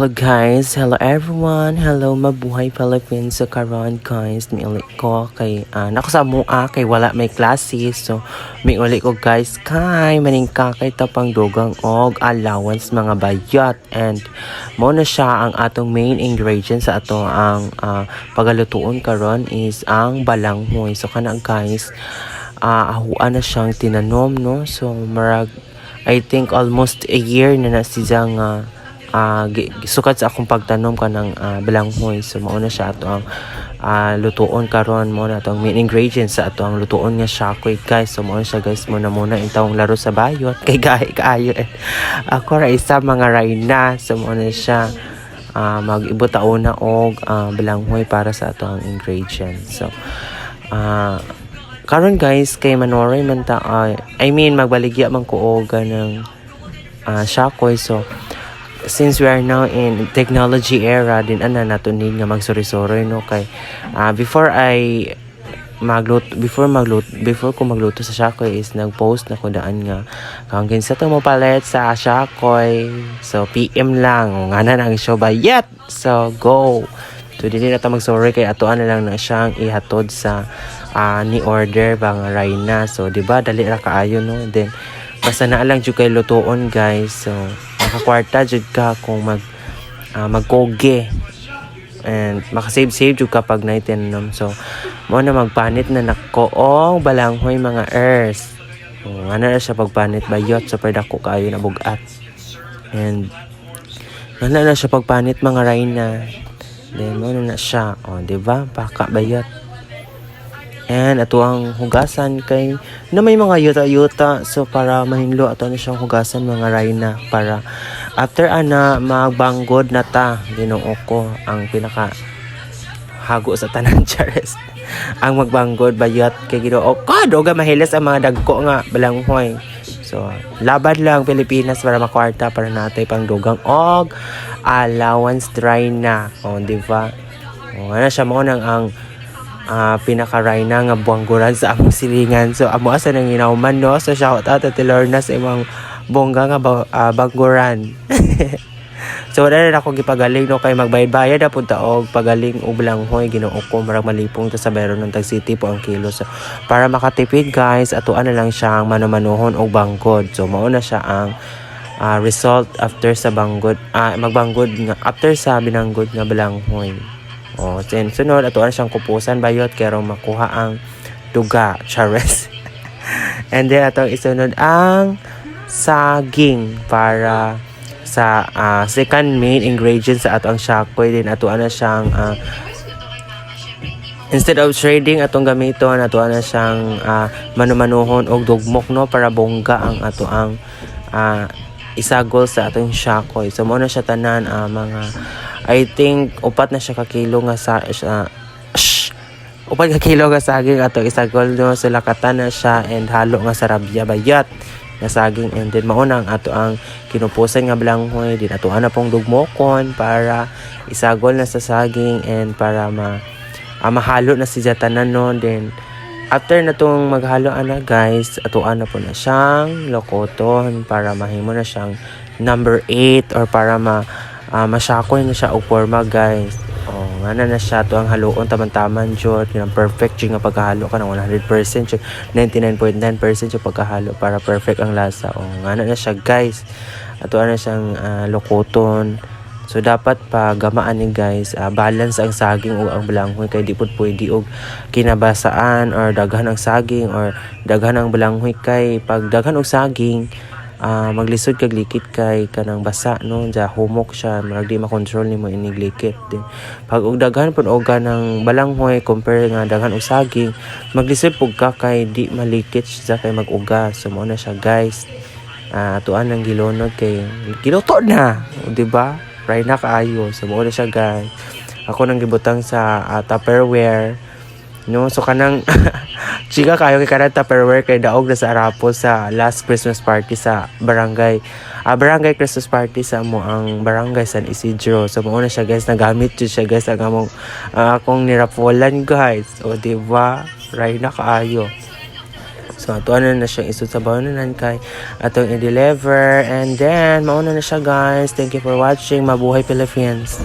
Hello guys, hello everyone, hello mabuhay Philippines so karon guys, miuli ko kay uh, nako sa mua kay wala may klase so miuli ko guys. Kay maningka kay tapang dugang og allowance mga bayat and mo na siya ang atong main ingredient sa ato ang uh, pagalutuon karon is ang balanghoy. So kana guys uh, ahuan na siyang tinanom no? So marag I think almost a year na na siya nga uh, sukat sa akong pagtanom ka ng uh, balanghoy so mao na siya ato ang uh, lutuon karon. Mo na atong main ingredients sa ato ang lutuon nga shakoy. Guys so mao na siya guys. Mo na muna intawong laro sa bayot kay gahi kaayo eh. ako ra isa mga rayna. So mao na siya uh, mag-ibutaw na og uh, balanghoy para sa ato ang ingredients. So uh, karon guys kay manoray man ta uh, I mean magbaligya man ko og ng uh, shakoy. So since we are now in technology era din ana nato need nga magsuri-suri no? Kay uh, before I magluto before magluto before ko magluto sa Shakoy is nag-post na ko nga kung kinsa to mo palit sa Shakoy. So PM lang. Nga na ang show bayat so go. So dili na ta magsorry kay atoan na lang na siyang ihatod sa uh, ni order bang Raina so di ba dali ra kaayo no? Then basta na lang jud kay lutuon guys. So makakwarta jud ka kung mag uh, magkoge and makasave save jud kapag naitinom so mo na magpanit na nako og balanghoy mga earth. So, ano na siya pagpanit bayot super dako kayo na bugat. And ano na siya pagpanit mga Raina then na, na siya. O oh, di ba? Paka bayot And ato ang hugasan kay na may mga yuta-yuta. So para mahinlo ato na siyang hugasan mga rayna para after ana magbanggod na ta Ginoo ko ang pinaka hago sa tanan chares ang magbanggod bayat kay Ginoo. Ko doga mahilas ang mga dagko nga balanghoy so laban lang Pilipinas para makwarta para natay pang dugang. Og allowance dry na o di ba? O ano siya mo nang ang uh, pinaka-ray na nga buwangguran sa among silingan. So, amo asa nang inauman, no? So, shout out at Lorna sa imong bongga nga ba, uh, bangguran. so, wala na ako gipagaling, no? Kay magbayad-bayad na punta og pagaling og langhoy, ginoo ko, marang malipong to sa meron ng tag city po ang kilo. So, para makatipid, guys, atuan na lang siyang manumanuhon og banggod. So, mauna siya ang uh, result after sa banggod, uh, magbanggod nga, after sa binanggod nga balanghoy. O, then sunod, ato siyang kupusan bayot kero makuha ang duga, chares. And then ato isunod ang saging para sa uh, second main ingredient sa ato ang shakoy din ato na siyang uh, instead of trading atong gamiton ato na siyang uh, manumanuhon og dugmok no para bongga ang ato ang uh, isagol sa atong shakoy so mo na siya tanan uh, mga I think upat na siya ka kilo nga sa uh, shh, upat ka kilo nga saging ato. Isagol no sa lakatan na siya and halo nga sa rabya bayat nga saging. And then mauna ang ato ang kinupusan nga balanghoy din ato ana pong dugmokon para isagol na sa saging and para ma uh, mahalo na si tanan no then after na tong maghalo ana guys ato ana po na siyang lokoton para mahimo na siyang number 8 or para ma uh, masyakoy na siya og forma guys. Oh nga na na siya to ang haluon taman-taman jud kinang perfect jud nga pagkahalo ka ng 100% jud 99.9% jud pagkahalo para perfect ang lasa. Oh nga na na siya guys. Ato na siyang uh, lokoton. So dapat pa gamaan ni guys, uh, balance ang saging o ang balanghoy kay di pud pwede og kinabasaan or daghan ang saging or daghan ang balanghoy kay pag daghan og saging uh, maglisod kag likit kay kanang basa no? Ja humok siya. Marag di makontrol nimo inig likit din. Pag og daghan pud og kanang balanghoy compare nga daghan og saging maglisod pug ka kay di malikit siya kay maguga. So mo na siya guys. Uh, tuan ng gilonod kay giluto na di ba? Right na kaayo. So mo na siya guys. Ako nang gibutang sa uh, Tupperware no? So kanang chika kayo kay kanang Tupperware kay daog na sa Arapo sa last Christmas party sa barangay uh, barangay Christmas party sa mo ang barangay San Isidro so mo na siya guys nagamit jud siya guys ang among uh, akong nirapolan guys o di ba right na kaayo So ato ano na siya isut sa bawnanan kay atong i-deliver and then mauna na siya guys. Thank you for watching. Mabuhay Philippines.